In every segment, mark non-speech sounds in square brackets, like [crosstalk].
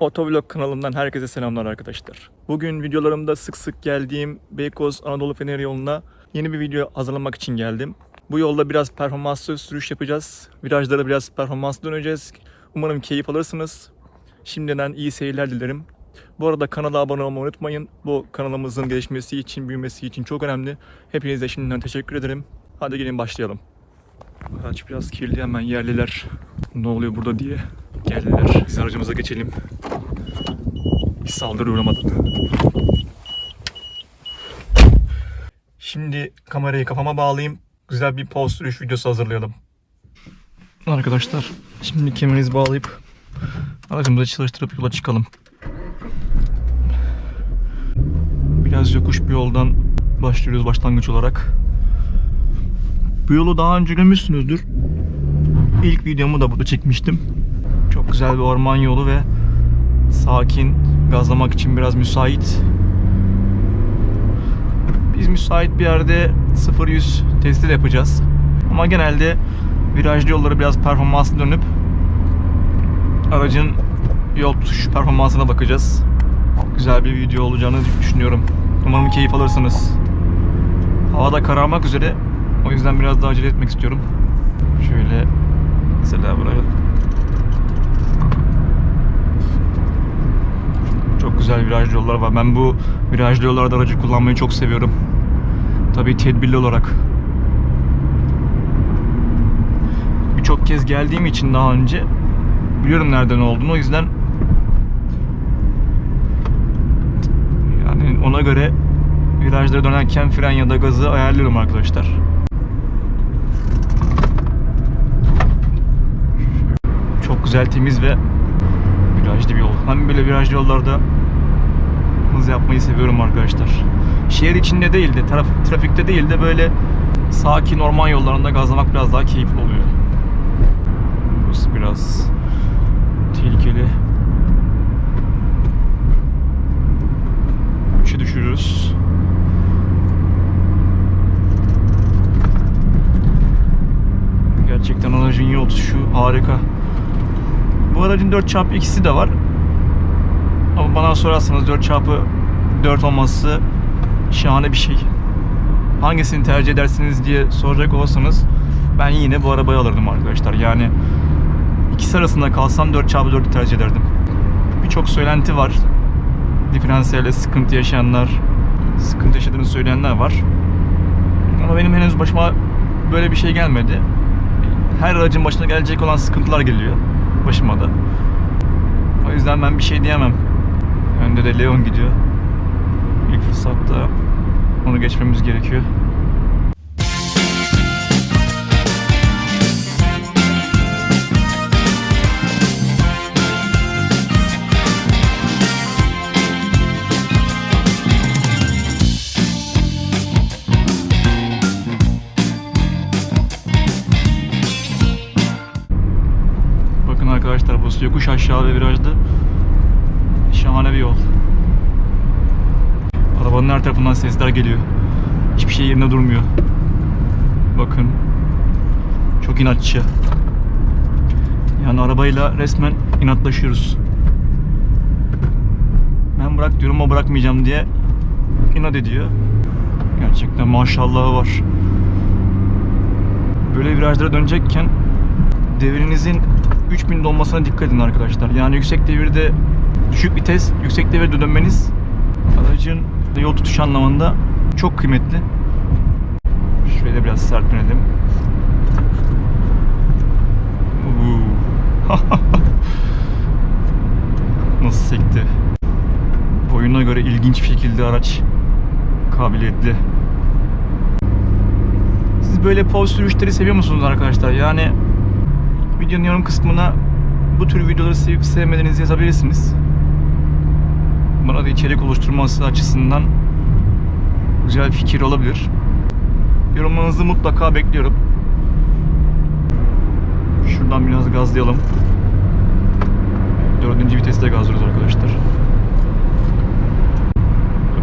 Otovlog kanalımdan herkese selamlar arkadaşlar. Bugün videolarımda sık sık geldiğim Beykoz Anadolu Feneri yoluna yeni bir video hazırlamak için geldim. Bu yolda biraz performanslı sürüş yapacağız. Virajlara biraz performanslı döneceğiz. Umarım keyif alırsınız. Şimdiden iyi seyirler dilerim. Bu arada kanala abone olmayı unutmayın. Bu kanalımızın gelişmesi için, büyümesi için çok önemli. Hepinize şimdiden teşekkür ederim. Hadi gelin başlayalım. Araç biraz kirli hemen yerliler. Ne oluyor burada diye geldiler. Biz aracımıza geçelim. Hiç saldırı uğramadan. Şimdi kamerayı kafama bağlayayım. Güzel bir post sürüş videosu hazırlayalım. Arkadaşlar şimdi kemerinizi bağlayıp aracımızı çalıştırıp yola çıkalım. Biraz yokuş bir yoldan başlıyoruz başlangıç olarak. Bu yolu daha önce görmüşsünüzdür. İlk videomu da burada çekmiştim. Çok güzel bir orman yolu ve sakin, gazlamak için biraz müsait. Biz müsait bir yerde 0-100 testi de yapacağız. Ama genelde virajlı yolları biraz performanslı dönüp aracın yol tutuş performansına bakacağız. Güzel bir video olacağını düşünüyorum. Umarım keyif alırsınız. Hava da kararmak üzere. O yüzden biraz daha acele etmek istiyorum. Şöyle mesela buraya Çok güzel virajlı yollar var. Ben bu virajlı yollarda aracı kullanmayı çok seviyorum. Tabii tedbirli olarak. Birçok kez geldiğim için daha önce biliyorum nereden olduğunu. O yüzden yani ona göre virajlara dönerken fren ya da gazı ayarlıyorum arkadaşlar. Çok güzel temiz ve virajlı bir yol. Hem böyle virajlı yollarda hız yapmayı seviyorum arkadaşlar. Şehir içinde değil de, traf- trafikte değil de böyle sakin orman yollarında gazlamak biraz daha keyifli oluyor. Burası biraz tehlikeli. Üçe düşürürüz. Gerçekten aracın yol tutuşu harika. Bu aracın 4x2'si de var. Ama bana sorarsanız 4x4 olması şahane bir şey. Hangisini tercih edersiniz diye soracak olursanız ben yine bu arabayı alırdım arkadaşlar. Yani ikisi arasında kalsam 4x4'ü tercih ederdim. Birçok söylenti var. Diferansiyelde sıkıntı yaşayanlar, sıkıntı yaşadığını söyleyenler var. Ama benim henüz başıma böyle bir şey gelmedi. Her aracın başına gelecek olan sıkıntılar geliyor başıma da. O yüzden ben bir şey diyemem. Önde de Leon gidiyor. İlk fırsatta onu geçmemiz gerekiyor. Her tarafından sesler geliyor. Hiçbir şey yerinde durmuyor. Bakın. Çok inatçı. Yani arabayla resmen inatlaşıyoruz. Ben bırak diyorum o bırakmayacağım diye inat ediyor. Gerçekten maşallahı var. Böyle virajlara dönecekken devirinizin 3000 olmasına dikkat edin arkadaşlar. Yani yüksek devirde düşük vites, yüksek devirde dönmeniz aracın yol tutuş anlamında çok kıymetli. Da biraz serplenelim. Uuu. [laughs] Nasıl sekti? Boyuna göre ilginç bir şekilde araç kabiliyetli. Siz böyle poz sürüşleri seviyor musunuz arkadaşlar? Yani videonun yorum kısmına bu tür videoları sevip sevmediğinizi yazabilirsiniz. Bana da içerik oluşturması açısından güzel fikir olabilir. Yorumlarınızı mutlaka bekliyorum. Şuradan biraz gazlayalım. Dördüncü viteste gazlıyoruz arkadaşlar.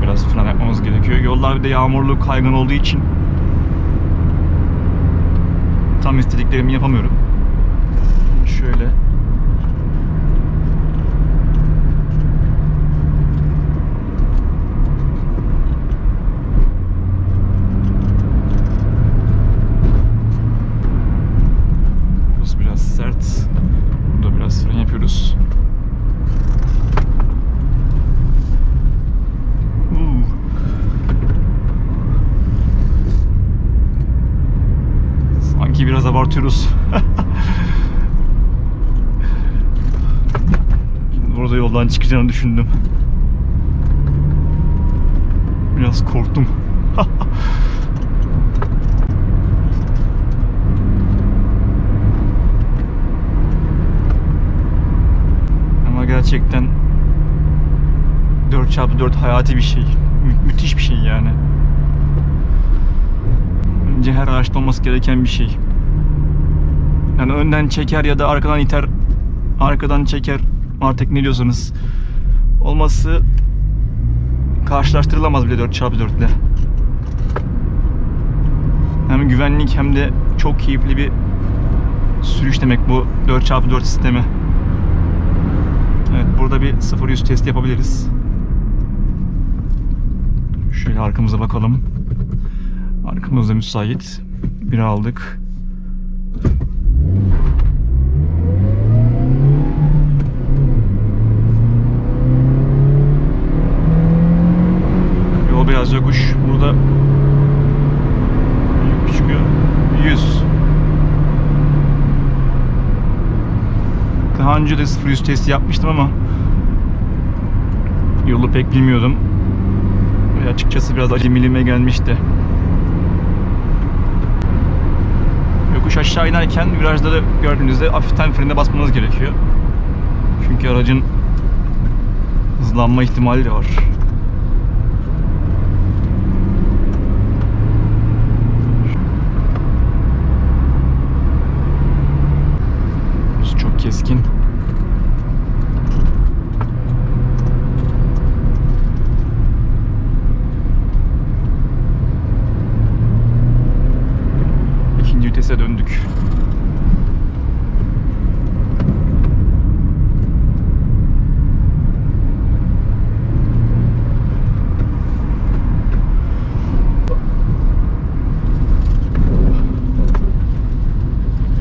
Biraz fren yapmamız gerekiyor. Yollar bir de yağmurlu, kaygan olduğu için tam istediklerimi yapamıyorum. Şöyle abartıyoruz. Şimdi burada yoldan çıkacağını düşündüm. Biraz korktum. Ama gerçekten 4x4 hayati bir şey. Mü- müthiş bir şey yani. Bence her araçta olması gereken bir şey. Yani önden çeker ya da arkadan iter, arkadan çeker artık ne diyorsanız. Olması karşılaştırılamaz bile 4x4 ile. Hem güvenlik hem de çok keyifli bir sürüş demek bu 4x4 sistemi. Evet burada bir 0-100 test yapabiliriz. Şöyle arkamıza bakalım. Arkamızda müsait. Bir aldık. Yol biraz yokuş. Burada çıkıyor. 100. Daha önce de 0-100 testi yapmıştım ama yolu pek bilmiyordum. Ve açıkçası biraz acemiliğime gelmişti. Yokuş aşağı inerken virajda da gördüğünüzde hafiften frene basmanız gerekiyor. Çünkü aracın hızlanma ihtimali de var. Burası çok keskin. İkinci vitese döndük.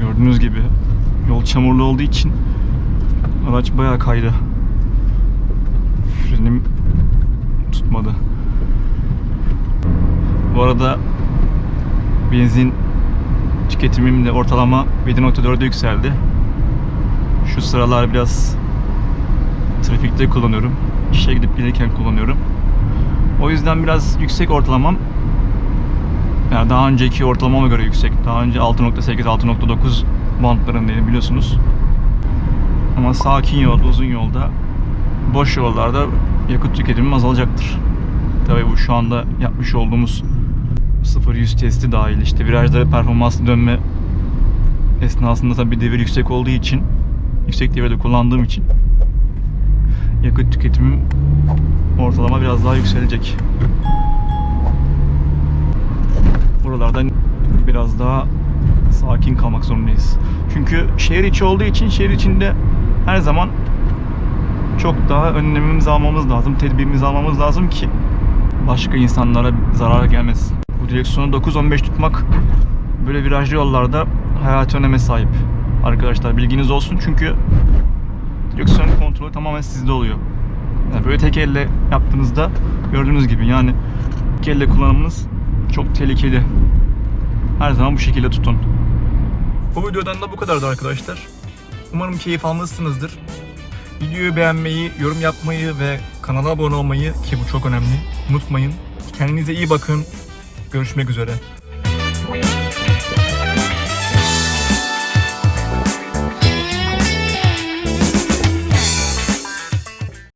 Gördüğünüz gibi yol çamurlu olduğu için araç bayağı kaydı. Frenim tutmadı. Bu arada benzin tüketimim de ortalama 7.4'e yükseldi. Şu sıralar biraz trafikte kullanıyorum. İşe gidip gelirken kullanıyorum. O yüzden biraz yüksek ortalamam. Yani daha önceki ortalamama göre yüksek. Daha önce 6.8 6.9 bantlarındaydım biliyorsunuz. Ama sakin yolda, uzun yolda, boş yollarda yakıt tüketimim azalacaktır. Tabii bu şu anda yapmış olduğumuz 0-100 testi dahil işte virajda performanslı dönme esnasında tabii devir yüksek olduğu için yüksek devirde kullandığım için yakıt tüketimim ortalama biraz daha yükselecek. Buralarda biraz daha sakin kalmak zorundayız. Çünkü şehir içi olduğu için şehir içinde her zaman çok daha önlemimizi almamız lazım, tedbirimizi almamız lazım ki başka insanlara zarar gelmesin. Bu direksiyonu 9-15 tutmak böyle virajlı yollarda hayati öneme sahip. Arkadaşlar bilginiz olsun çünkü direksiyon kontrolü tamamen sizde oluyor. Yani böyle tek elle yaptığınızda gördüğünüz gibi yani tek elle kullanımınız çok tehlikeli. Her zaman bu şekilde tutun. Bu videodan da bu kadardı arkadaşlar. Umarım keyif almışsınızdır. Videoyu beğenmeyi, yorum yapmayı ve kanala abone olmayı ki bu çok önemli unutmayın. Kendinize iyi bakın. Görüşmek üzere.